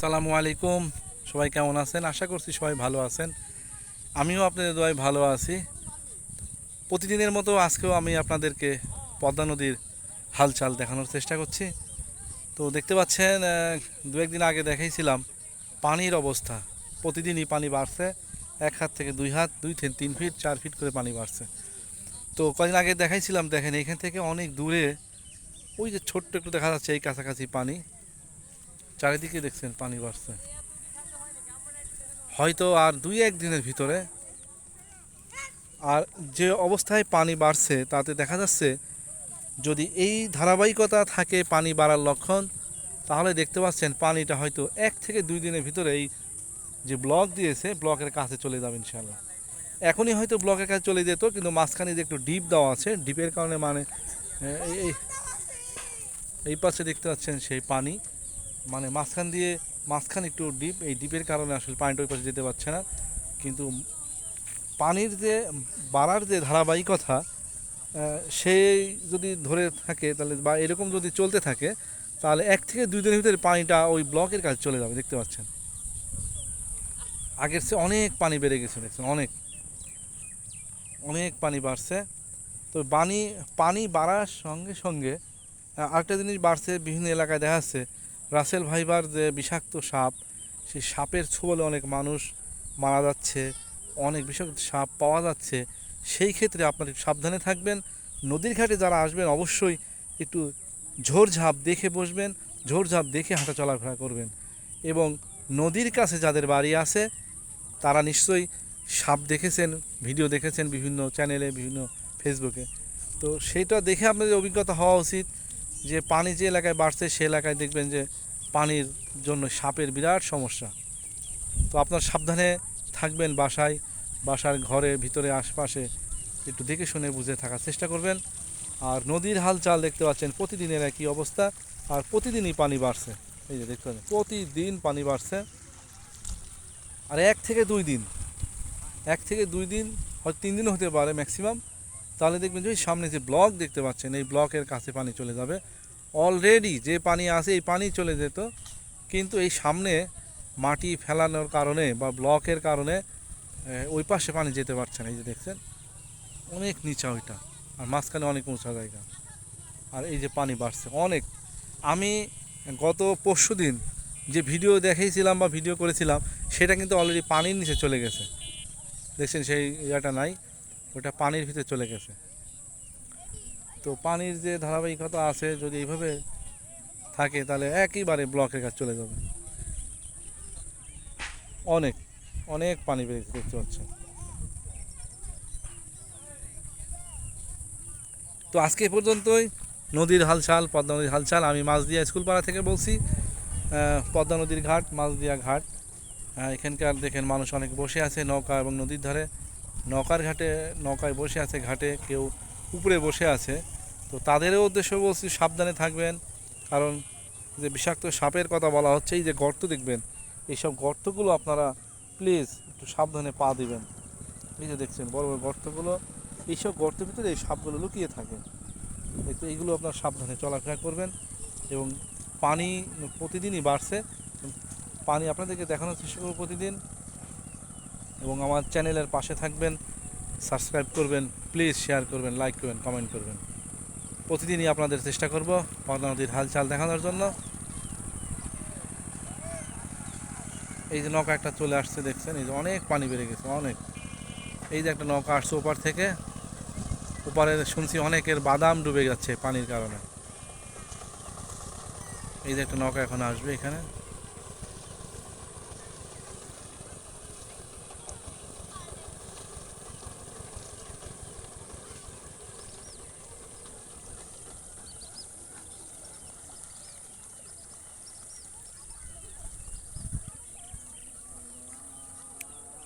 সালামু আলাইকুম। সবাই কেমন আছেন? আশা করছি সবাই ভালো আছেন। আমিও আপনাদের দোয়ায় ভালো আছি। প্রতিদিনের মতো আজকেও আমি আপনাদেরকে পদ্মা নদীর হালচাল দেখানোর চেষ্টা করছি। তো দেখতে পাচ্ছেন দু একদিন আগে দেখাইছিলাম, পানির অবস্থা। প্রতিদিনই পানি বাড়ছে, এক হাত থেকে দুই হাত, দুই থেকে তিন ফিট, চার ফিট করে পানি বাড়ছে। তো কদিন আগে দেখাইছিলাম, দেখেন এখান থেকে অনেক দূরে ওই যে ছোট্ট একটু দেখা যাচ্ছে এই কাছাকাছি পানি। চারিদিকে দেখছেন পানি বাড়ছে। হয়তো আর দুই এক দিনের ভিতরে আর যে অবস্থায় পানি বাড়ছে তাতে দেখা যাচ্ছে যদি এই ধারাবাহিকতা থাকে পানি বাড়ার লক্ষণ, তাহলে দেখতে পাচ্ছেন পানিটা হয়তো এক থেকে দুই দিনের ভিতরে এই যে ব্লক দিয়েছে, ব্লকের কাছে চলে যাবে ইনশাল্লাহ এখনই হয়তো ব্লকের কাছে চলে যেত, কিন্তু মাঝখানে যে একটু ডিপ দেওয়া আছে, ডিপের কারণে মানে এই পাশে দেখতে পাচ্ছেন সেই পানি। মানে মাঝখান দিয়ে মাঝখান একটু ডিপ এই ডিপের কারণে আসলে পানিটা ওই পাশে যেতে পারছে না। কিন্তু পানির যে, বাড়ার যে ধারাবাহিকতা সেই যদি ধরে থাকে, তাহলে বা এরকম যদি চলতে থাকে, তাহলে এক থেকে দুই দিনের ভিতরে পানিটা ওই ব্লকের কাছে চলে যাবে, দেখতে পাচ্ছেন। আগের চেয়ে অনেক পানি বেড়ে গেছে, দেখছেন, অনেক। অনেক পানি বাড়ছে। তো পানি পানি বাড়ার সঙ্গে সঙ্গে আরেকটা জিনিস বাড়ছে, বিভিন্ন এলাকায় দেখা যাচ্ছে রাসেল ভাইবার যে বিষাক্ত সাপ, সেই সাপের ছোবলে অনেক মানুষ মারা যাচ্ছে, অনেক বিষাক্ত সাপ পাওয়া যাচ্ছে। সেই ক্ষেত্রে আপনার একটু সাবধানে থাকবেন। নদীর ঘাটে যারা আসবেন, অবশ্যই একটু ঝোড়ঝাপ দেখে বসবেন ঝোড়ঝাপ দেখে হাঁটা চলাফেরা করবেন। এবং নদীর কাছে যাদের বাড়ি আছে, তারা নিশ্চয়ই সাপ দেখেছেন, ভিডিও দেখেছেন বিভিন্ন চ্যানেলে, বিভিন্ন ফেসবুকে। তো সেইটা দেখে আপনাদের অভিজ্ঞতা হওয়া উচিত। যে পানি যে এলাকায় বাড়ছে, সে এলাকায় দেখবেন যে পানির জন্য সাপের বিরাট সমস্যা। তো আপনার সাবধানে থাকবেন বাসায়, বাসার ঘরে ভিতরে, আশপাশে একটু দেখে শুনে বুঝে থাকার চেষ্টা করবেন। আর নদীর হালচাল দেখতে পাচ্ছেন, প্রতিদিনের একই অবস্থা। আর প্রতিদিনই পানি বাড়ছে। এই যে দেখতে পাচ্ছেন, প্রতিদিন পানি বাড়ছে। আর এক থেকে দুই দিন, এক থেকে দুই দিন, হয়তো তিন দিন হতে পারে ম্যাক্সিমাম তাহলে দেখবেন যে সামনে যে ব্লক দেখতে পাচ্ছেন, এই ব্লকের কাছে পানি চলে যাবে। অলরেডি যে পানি আছে, এই পানি চলে যেত। কিন্তু এই সামনে মাটি ফেলানোর কারণে বা ব্লকের কারণে ওই পাশে পানি যেতে পারছে না। এই যে দেখছেন, অনেক নিচা ওইটা, আর মাঝখানে অনেক উঁচা জায়গা। আর এই যে পানি বাড়ছে, অনেক। আমি গত পরশু দিন যে ভিডিও দেখাইছিলাম বা ভিডিও করেছিলাম, সেটা কিন্তু অলরেডি পানির নিচে চলে গেছে। দেখছেন, সেই ইয়েটা নাই। ওটা পানির ভিতরে চলে গেছে। তো পানির যে ধারাবাহিকতা আছে, যদি এইভাবে থাকে, তাহলে একইবারে ব্লকের কাছে চলে যাবে। অনেক অনেক পানি বেড়েছে দেখতে তো আজকে পর্যন্তই। নদীর হালচাল, পদ্মা নদীর হালচাল, আমি মাছদিয়া স্কুল পাড়া থেকে বলছি। পদ্মা নদীর ঘাট, মাছদিয়া ঘাট। এখানকার দেখেন মানুষ অনেক বসে আছে নৌকা এবং নদীর ধারে। নৌকার ঘাটে, নৌকায় বসে আছে, ঘাটে কেউ উপরে বসে আছে। তো তাদেরও উদ্দেশ্য বলছি সাবধানে থাকবেন, কারণ যে বিষাক্ত সাপের কথা বলা হচ্ছে, এই যে গর্ত দেখবেন, এইসব গর্তগুলো আপনারা প্লিজ একটু সাবধানে পা দিবেন। এই যে দেখছেন, বড় বড় গর্তগুলো, এইসব গর্তের ভিতরে এই সাপগুলো লুকিয়ে থাকে। তো এইগুলো আপনার সাবধানে চলাফেরা করবেন এবং পানি প্রতিদিনই বাড়ছে। পানি আপনাদেরকে দেখানোর চেষ্টা করব প্রতিদিন। এবং আমার চ্যানেলের পাশে থাকবেন, সাবস্ক্রাইব করবেন, প্লিজ শেয়ার করবেন, লাইক করবেন, কমেন্ট করবেন। প্রতিদিনই আপনাদের চেষ্টা করব পদ্মা নদীর হালচাল দেখানোর জন্য। এই যে নৌকা একটা চলে আসছে দেখছেন, এই যে অনেক পানি বেড়ে গেছে, অনেক। এই যে একটা নৌকা আসছে ওপার থেকে, ওপারে শুনছি অনেকের বাদাম ডুবে যাচ্ছে পানির কারণে। এই যে একটা নৌকা এখন আসবে এখানে।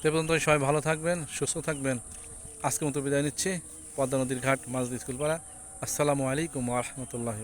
সে পর্যন্ত সবাই ভালো থাকবেন, সুস্থ থাকবেন। আজকে মতো বিদায় নিচ্ছি। পদ্মা নদীর ঘাট মাজদি স্কুলপাড়া। আসসালামু আলাইকুম রহমতুল্লাহ